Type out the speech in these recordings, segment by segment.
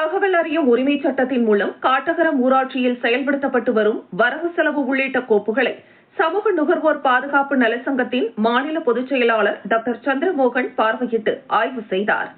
தகவல் அறியும் உரிமை சட்டத்தின் மூலம் காட்டகரம் ஊராட்சியில் செயல்படுத்தப்பட்டு வரும் வரவு செலவு உள்ளிட்ட கோப்புகளை சமூக நுகர்வோர் பாதுகாப்பு நலச்சங்கத்தின் மாநில பொதுச் செயலாளர் டாக்டர் சந்திரமோகன் பார்வையிட்டு ஆய்வு செய்தார்.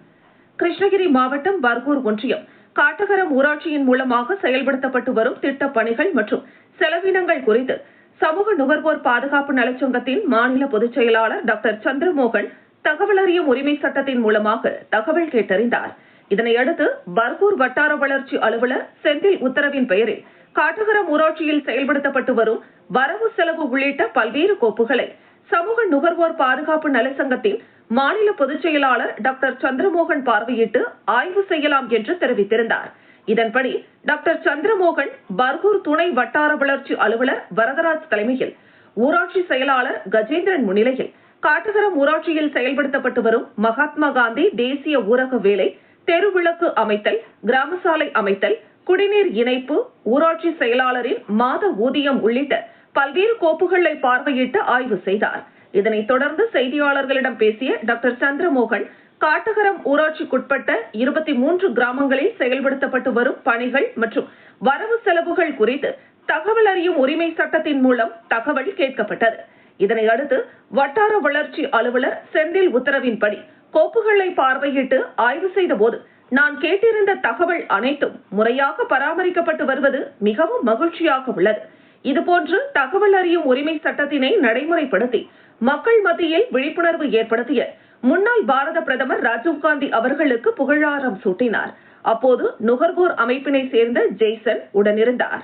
கிருஷ்ணகிரி மாவட்டம் பர்கூர் ஒன்றியம் காட்டகரம் ஊராட்சியின் மூலமாக செயல்படுத்தப்பட்டு வரும் திட்டப் பணிகள் மற்றும் செலவினங்கள் குறித்து சமூக நுகர்வோர் பாதுகாப்பு நலச்சங்கத்தின் மாநில பொதுச் செயலாளர் டாக்டர் சந்திரமோகன் தகவல் அறியும் உரிமை சட்டத்தின் மூலமாக தகவல் கேட்டறிந்தாா் இதனையடுத்து பர்கூர் வட்டார வளர்ச்சி அலுவலர் செந்தில் உத்தரவின் பெயரில் காட்டகரம் ஊராட்சியில் செயல்படுத்தப்பட்டு வரும் வரவு செலவு உள்ளிட்ட பல்வேறு கோப்புகளை சமூக நுகர்வோர் பாதுகாப்பு நலச்சங்கத்தின் மாநில பொதுச் செயலாளர் டாக்டர் சந்திரமோகன் பார்வையிட்டு ஆய்வு செய்யலாம் என்று தெரிவித்திருந்தார். இதன்படி டாக்டர் சந்திரமோகன் பர்கூர் துணை வட்டார வளர்ச்சி அலுவலர் வரதராஜ் தலைமையில் ஊராட்சி செயலாளர் கஜேந்திரன் முன்னிலையில் காட்டகரம் ஊராட்சியில் செயல்படுத்தப்பட்டு வரும் மகாத்மா காந்தி தேசிய ஊரக வேலை தெருவிளக்கு அமைத்தல் கிராம சாலை அமைத்தல் குடிநீர் இணைப்பு ஊராட்சி செயலாளரின் மாத ஊதியம் உள்ளிட்ட பல்வேறு கோப்புகளை பார்வையிட்டு ஆய்வு செய்தார். இதனைத் தொடர்ந்து செய்தியாளர்களிடம் பேசிய டாக்டர் சந்திரமோகன் காட்டகரம் ஊராட்சிக்குட்பட்ட இருபத்தி மூன்று கிராமங்களில் செயல்படுத்தப்பட்டு வரும் பணிகள் மற்றும் வரவு செலவுகள் குறித்து தகவல் அறியும் உரிமை சட்டத்தின் மூலம் தகவல் கேட்கப்பட்டது. இதனை அடுத்து வட்டார வளர்ச்சி அலுவலர் செந்தில் உத்தரவின்படி கோப்புகளை பார்வையிட்டு ஆய்வு செய்தபோது நான் கேட்டிருந்த தகவல் அனைத்தும் முறையாக பராமரிக்கப்பட்டு வருவது மிகவும் மகிழ்ச்சியாக உள்ளது. இதுபோன்று தகவல் அறியும் உரிமை சட்டத்தினை நடைமுறைப்படுத்தி மக்கள் மத்தியில் விழிப்புணர்வு ஏற்படுத்திய முன்னாள் பாரத பிரதமர் ராஜீவ்காந்தி அவர்களுக்கு புகழாரம் சூட்டினார். அப்போது நுகர்வோர் அமைப்பினை சேர்ந்த ஜெய்சன் உடனிருந்தார்.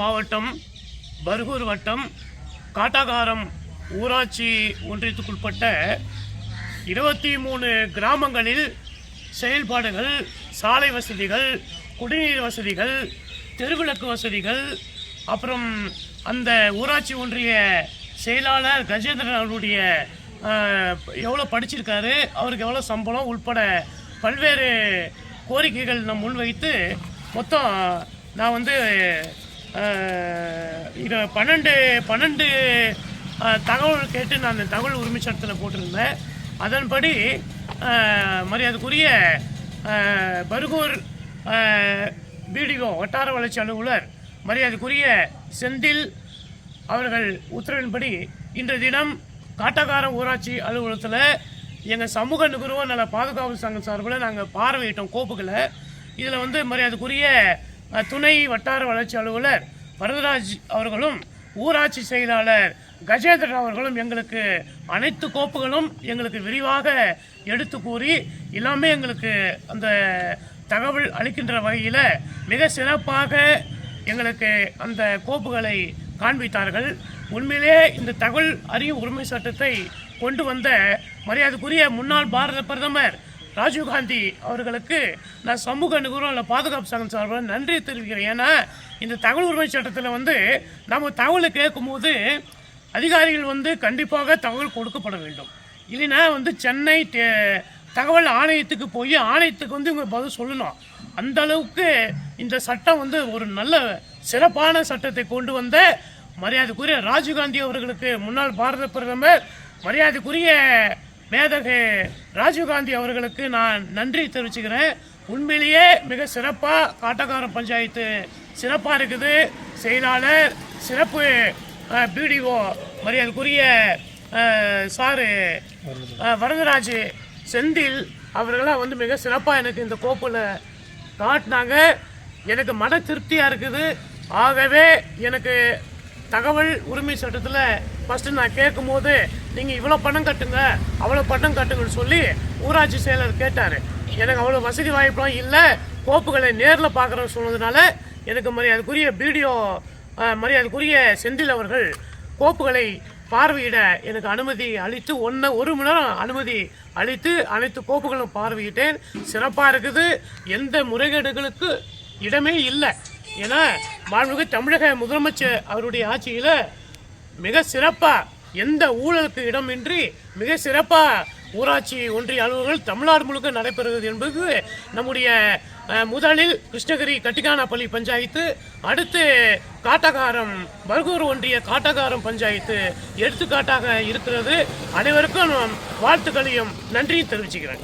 மாவட்டம் பர்கூர் வட்டம் காட்டாகாரம் ஊராட்சி ஒன்றியத்துக்குட்பட்ட இருபத்தி மூணு கிராமங்களில் செயல்பாடுகள் சாலை வசதிகள் குடிநீர் வசதிகள் தெருவிளக்கு வசதிகள் அப்புறம் அந்த ஊராட்சி ஒன்றிய செயலாளர் கஜேந்திரன் அவருடைய எவ்வளோ படிச்சிருக்காரு அவருக்கு எவ்வளோ சம்பளம் உள்பட பல்வேறு கோரிக்கைகள் நான் முன்வைத்து மொத்தம் நான் வந்து இரு பன்னெண்டு பன்னெண்டு தகவல் கேட்டு நான் தகவல் உரிமை சட்டத்தில் போட்டிருந்தேன். அதன்படி மரியாதைக்குரிய பருகூர் பிடிஓ வட்டார வளர்ச்சி அலுவலர் மரியாதைக்குரிய செந்தில் அவர்கள் உத்தரவின்படி இன்று தினம் காட்டக்காரன் ஊராட்சி அலுவலகத்தில் எங்கள் சமூக நுகர்வோர் நல பாதுகாப்பு சங்கம் சார்பில் நாங்கள் பார்வையிட்டோம் கோப்புகளை. இதில் வந்து மரியாதைக்குரிய துணை வட்டார வளர்ச்சி அலுவலர் வரதராஜ் அவர்களும் ஊராட்சி செயலாளர் கஜேந்திரன் அவர்களும் எங்களுக்கு அனைத்து கோப்புகளும் எங்களுக்கு விரிவாக எடுத்து கூறி எல்லாமே எங்களுக்கு அந்த தகவல் அளிக்கின்ற வகையில் மிக சிறப்பாக எங்களுக்கு அந்த கோப்புகளை காண்பித்தார்கள். உண்மையிலே இந்த தகவல் அறியும் உரிமை சட்டத்தை கொண்டு வந்த மரியாதைக்குரிய முன்னாள் பாரத பிரதமர் ராஜீவ்காந்தி அவர்களுக்கு நான் சமூக நுகர்வோர் பாதுகாப்பு சங்கம் சார்பாக நன்றி தெரிவிக்கிறேன். ஏன்னா இந்த தகவல் உரிமை சட்டத்தில் வந்து நம்ம தகவலை கேட்கும்போது அதிகாரிகள் வந்து கண்டிப்பாக தகவல் கொடுக்கப்பட வேண்டும். இல்லைன்னா வந்து சென்னை தகவல் ஆணையத்துக்கு போய் ஆணையத்துக்கு வந்து இவங்க பதில் சொல்லணும். அந்த அளவுக்கு இந்த சட்டம் வந்து ஒரு நல்ல சிறப்பான சட்டத்தை கொண்டு வந்த மரியாதைக்குரிய ராஜீவ்காந்தி அவர்களுக்கு முன்னாள் பாரத பிரதமர் மரியாதைக்குரிய மேதகு ராஜீவ்காந்தி அவர்களுக்கு நான் நன்றி தெரிவிச்சுக்கிறேன். உண்மையிலேயே மிக சிறப்பாக காட்டக்காரன் பஞ்சாயத்து சிறப்பாக இருக்குது. செயலாளர் சிறப்பு பிடிஓ மரியாதைக்குரிய சாரு வரதராஜ் செந்தில் அவர்களாம் வந்து மிக சிறப்பாக எனக்கு இந்த கோப்பில் காட்டினாங்க. எனக்கு மன திருப்தியாக இருக்குது. ஆகவே எனக்கு தகவல் உரிமை சட்டத்தில் ஃபஸ்ட்டு நான் கேட்கும்போது நீங்கள் இவ்வளோ பணம் கட்டுங்க அவ்வளோ பணம் கட்டுங்கன்னு சொல்லி ஊராட்சி செயலர் கேட்டார். எனக்கு அவ்வளோ வசதி வாய்ப்புலாம் இல்லை. கோப்புகளை நேரில் பார்க்குறேன்னு சொன்னதுனால எனக்கு மரியாதைக்குரிய பிடிஓ மரியாதைக்குரிய செந்தில் அவர்கள் கோப்புகளை பார்வையிட எனக்கு அனுமதி அளித்து ஒன்று ஒரு மணி நேரம் அனுமதி அளித்து அனைத்து கோப்புகளும் பார்வையிட்டேன். சிறப்பாக இருக்குது. எந்த முறைகேடுகளுக்கு இடமே இல்லை. ஏன்னா மாண்புமிகு தமிழக முதலமைச்சர் அவருடைய ஆட்சியில் மிக சிறப்பாக எந்த ஊழலுக்கு இடமின்றி மிக சிறப்பாக ஊராட்சி ஒன்றிய அலுவலர்கள் தமிழ்நாடு முழுக்க நடைபெறுகிறது என்பது நம்முடைய முதலில் கிருஷ்ணகிரி கட்டிகானப்பள்ளி பஞ்சாயத்து அடுத்து காட்டகாரம் பர்கூர் ஒன்றிய காட்டகாரம் பஞ்சாயத்து எடுத்துக்காட்டாக இருக்கிறது. அனைவருக்கும் வாழ்த்துக்களையும் நன்றியும் தெரிவிச்சுக்கிறேன்.